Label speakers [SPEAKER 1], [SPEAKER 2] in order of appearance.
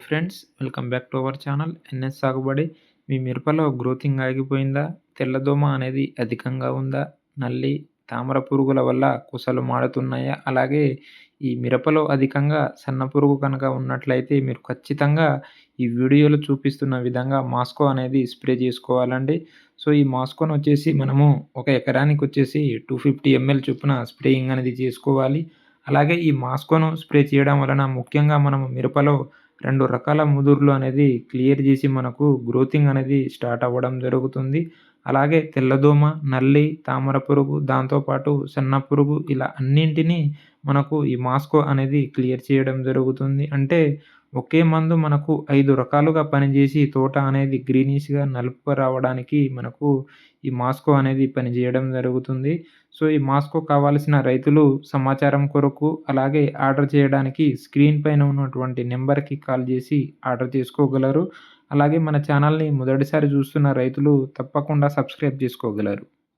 [SPEAKER 1] Friends welcome back to our channel. NS Sagubadi మీ మిరపలో గ్రోతింగ్ ఆగిపోయిందా? తెల్లదోమ అనేది అధికంగా ఉందా? నల్లి తామర పురుగుల వల్ల కుసలు మాడుతున్నాయా? అలాగే ఈ మిరపలో అధికంగా సన్న పురుగు కనుక ఉన్నట్లయితే మీరు ఖచ్చితంగా ఈ వీడియోలో చూపిస్తున్న విధంగా మాస్కో అనేది స్ప్రే చేసుకోవాలండి. సో ఈ మాస్కోను వచ్చేసి మనము ఒక ఎకరానికి వచ్చేసి టూ ఫిఫ్టీ ఎంఎల్ చొప్పున స్ప్రేయింగ్ అనేది చేసుకోవాలి. అలాగే ఈ మాస్కోను స్ప్రే చేయడం వలన ముఖ్యంగా మనము మిరపలో రెండు రకాల ముదుర్లు అనేది క్లియర్ చేసి మనకు గ్రోతింగ్ అనేది స్టార్ట్ అవ్వడం జరుగుతుంది. అలాగే తెల్లదోమ నల్లి తామర పురుగు దాంతోపాటు సన్న పురుగు ఇలా అన్నింటినీ మనకు ఈ మాస్కో అనేది క్లియర్ చేయడం జరుగుతుంది. అంటే ఒకే మందు మనకు ఐదు రకాలుగా పనిచేసి తోట అనేది గ్రీనిష్గా నలుపు రావడానికి మనకు ఈ మాస్కో అనేది పనిచేయడం జరుగుతుంది. సో ఈ మాస్కో కావాల్సిన రైతులు సమాచారం కొరకు అలాగే ఆర్డర్ చేయడానికి స్క్రీన్ పైన ఉన్నటువంటి నెంబర్కి కాల్ చేసి ఆర్డర్ చేసుకోగలరు. అలాగే మన ఛానల్ని మొదటిసారి చూస్తున్న రైతులు తప్పకుండా సబ్స్క్రైబ్ చేసుకోగలరు.